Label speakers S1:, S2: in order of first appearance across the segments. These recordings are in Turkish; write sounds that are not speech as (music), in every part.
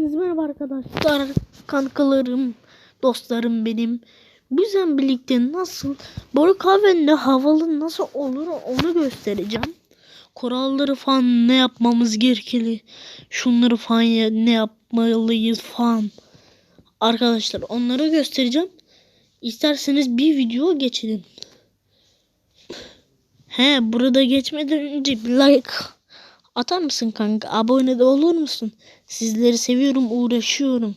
S1: Hepiniz merhaba arkadaşlar. Kankalarım, dostlarım benim. Bizden birlikte nasıl böyle kahvende havalı nasıl olur onu göstereceğim. Kuralları falan ne yapmamız gerekli. Şunları falan ya- ne yapmalıyız falan. Arkadaşlar onları göstereceğim. İsterseniz bir video geçelim. He burada geçmeden önce bir like atar mısın kanka? Abone de olur musun? Sizleri seviyorum, uğraşıyorum.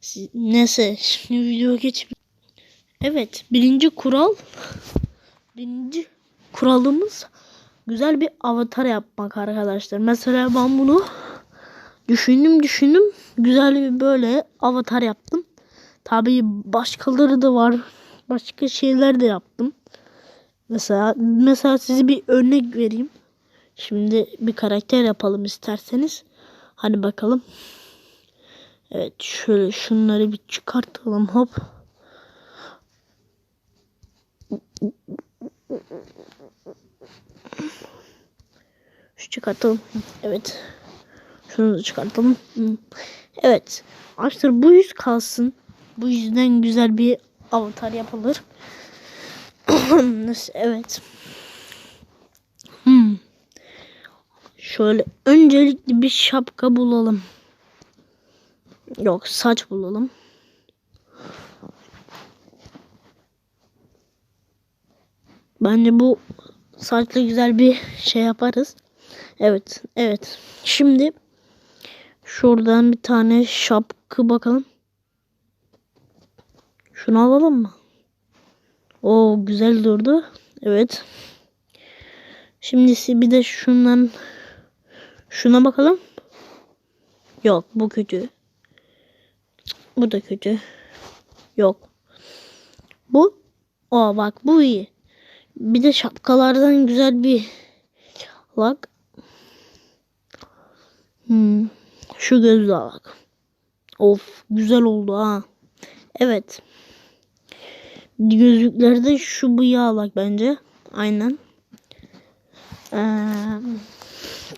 S1: Si- Neyse şimdi video geç. Evet birinci kural. Birinci kuralımız güzel bir avatar yapmak arkadaşlar. Mesela ben bunu düşündüm düşündüm. Güzel bir böyle avatar yaptım. Tabii başkaları da var. Başka şeyler de yaptım. Mesela mesela size bir örnek vereyim. Şimdi bir karakter yapalım isterseniz. Hadi bakalım. Evet şöyle şunları bir çıkartalım hop. Şu çıkartalım. Evet. Şunu da çıkartalım. Evet. Arkadaşlar bu yüz kalsın. Bu yüzden güzel bir avatar yapılır. (clears throat) evet. Hmm. Şöyle öncelikle bir şapka bulalım. Yok saç bulalım. Bence bu saçla güzel bir şey yaparız. Evet, evet. Şimdi şuradan bir tane şapka bakalım. Şunu alalım mı? O güzel durdu. Evet. Şimdi bir de şundan şuna bakalım. Yok bu kötü. Bu da kötü. Yok. Bu. O bak bu iyi. Bir de şapkalardan güzel bir bak. Hmm. Şu gözlüğe bak. Of güzel oldu ha. Evet. Gözlüklerde şu bıyığa bak bence. Aynen. Ee,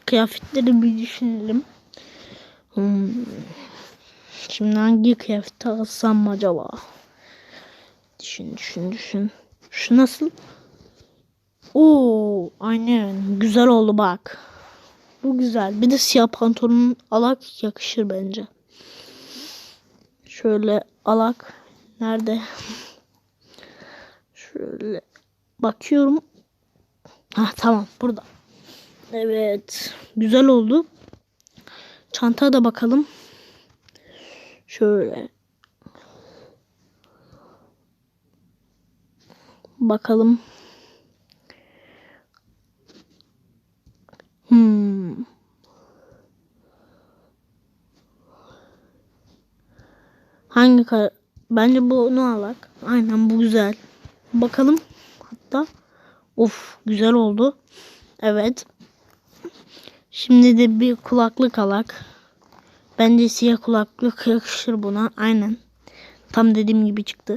S1: kıyafetleri bir düşünelim. Hmm. Şimdi hangi kıyafeti alsam acaba? Düşün düşün düşün. Şu nasıl? Oo, aynen. Güzel oldu bak. Bu güzel. Bir de siyah pantolonun alak yakışır bence. Şöyle alak. Nerede? Şöyle bakıyorum. Ha tamam burada. Evet. Güzel oldu. Çanta da bakalım. Şöyle. Bakalım. Hmm. Hangi kar Bence bunu alak. Aynen bu güzel. Bakalım. Hatta of güzel oldu. Evet. Şimdi de bir kulaklık alak. Bence siyah kulaklık yakışır buna. Aynen. Tam dediğim gibi çıktı.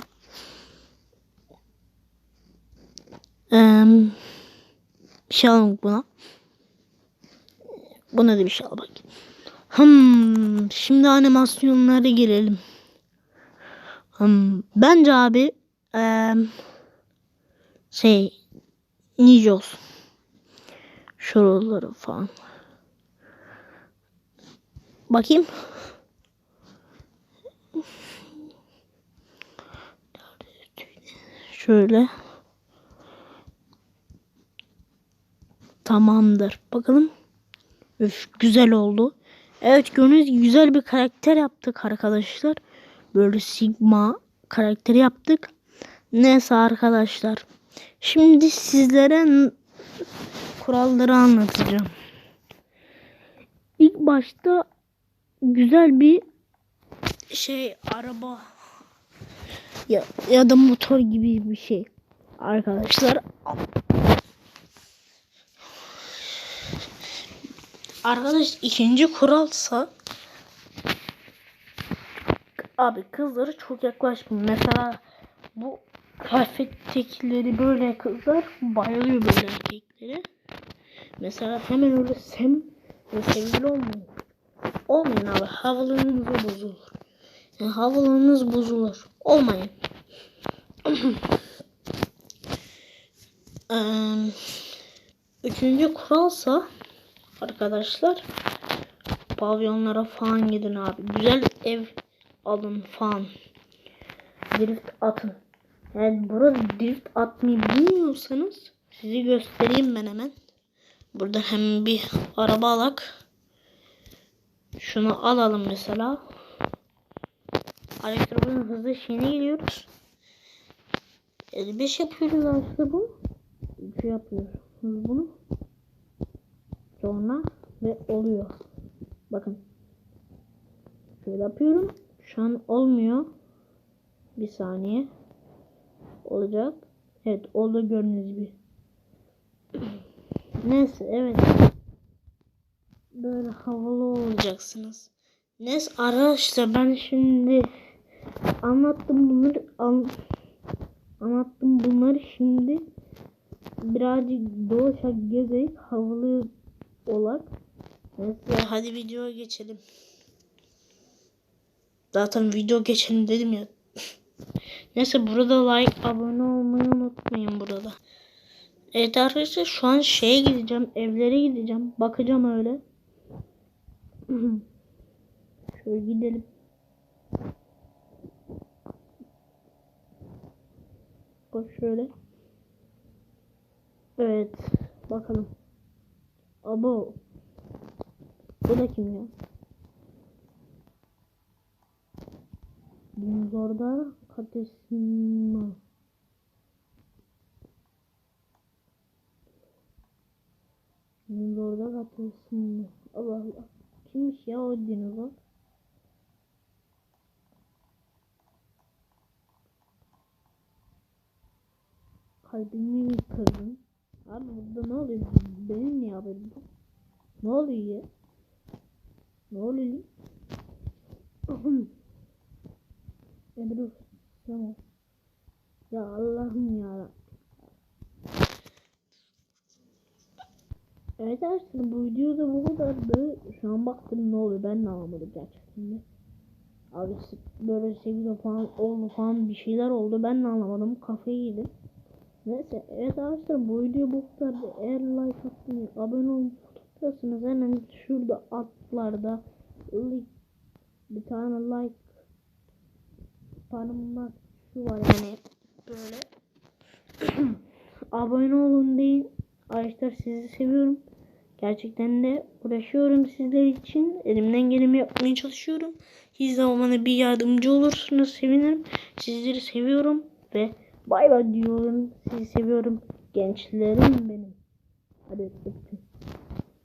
S1: Ee, bir şey alalım buna. Buna da bir şey al bak. Hmm, şimdi animasyonlara gelelim. Hmm, bence abi eee şey nice olsun. Şuraları falan. Bakayım. Şöyle. Tamamdır. Bakalım. Üf, güzel oldu. Evet gördüğünüz güzel bir karakter yaptık arkadaşlar. Böyle Sigma karakteri yaptık. Neyse arkadaşlar. Şimdi sizlere kuralları anlatacağım. İlk başta güzel bir şey araba ya, ya da motor gibi bir şey. Arkadaşlar Arkadaş ikinci kuralsa abi kızları çok yaklaşmayın. Mesela bu kıyafettekileri böyle kızlar bayılıyor böyle erkekleri. Mesela hemen öyle sem ve sevgili olmuyor. Olmayın abi. Havalınız bozulur. Yani havalarınız bozulur. Olmayın. Üçüncü kuralsa arkadaşlar pavyonlara falan gidin abi. Güzel ev alın falan. Drift atın. Yani burada drift atmayı bilmiyorsanız sizi göstereyim ben hemen. Burada hem bir araba alak. Şunu alalım mesela. Elektronik'in hızlı şeyine geliyoruz. 55 yapıyoruz aslında bu. 3 yapıyoruz bunu. Sonra ve oluyor. Bakın. Şöyle yapıyorum. Şu an olmuyor. Bir saniye. Olacak. Evet oldu gördüğünüz gibi. (clears throat) Neyse evet. Böyle havalı olacaksınız. Neyse arkadaşlar ben şimdi anlattım bunları an, anlattım bunları şimdi birazcık doğuşa gezerek havalı olak. Neyse hadi videoya geçelim. Zaten video geçelim dedim ya. (laughs) Neyse burada like abone olmayı unutmayın burada. Evet arkadaşlar şu an şeye gideceğim. Evlere gideceğim. Bakacağım öyle. Şöyle gidelim. Bak şöyle. Evet. Bakalım. Abo. Bu da kim ya? Dinozorda katesima. Dinozorda katesima. Allah Allah. Kimmiş ya o dinozor? Kalbimi kırdın. Abi burada ne oluyor? Benim niye haberim yok? Ne oluyor ya? Ne oluyor? (clears throat) Ebru. Tamam. Ya Allah'ım ya. Evet arkadaşlar bu videoda bu kadardı. Şu an baktım ne oluyor ben de anlamadım gerçekten de. Abi böyle 8 falan oldu falan bir şeyler oldu ben de anlamadım kafayı yedim. Neyse evet arkadaşlar bu video bu kadardı. Eğer like atmayı abone olmayı tutuyorsanız hemen şurada altlarda like, bir tane like parmak şu var yani böyle (clears throat) abone olun deyin. Arkadaşlar sizi seviyorum. Gerçekten de uğraşıyorum sizler için. Elimden geleni yapmaya çalışıyorum. Siz de bana bir yardımcı olursunuz sevinirim. Sizleri seviyorum ve bay bay diyorum. Sizi seviyorum. Gençlerim benim. Hadi öptüm.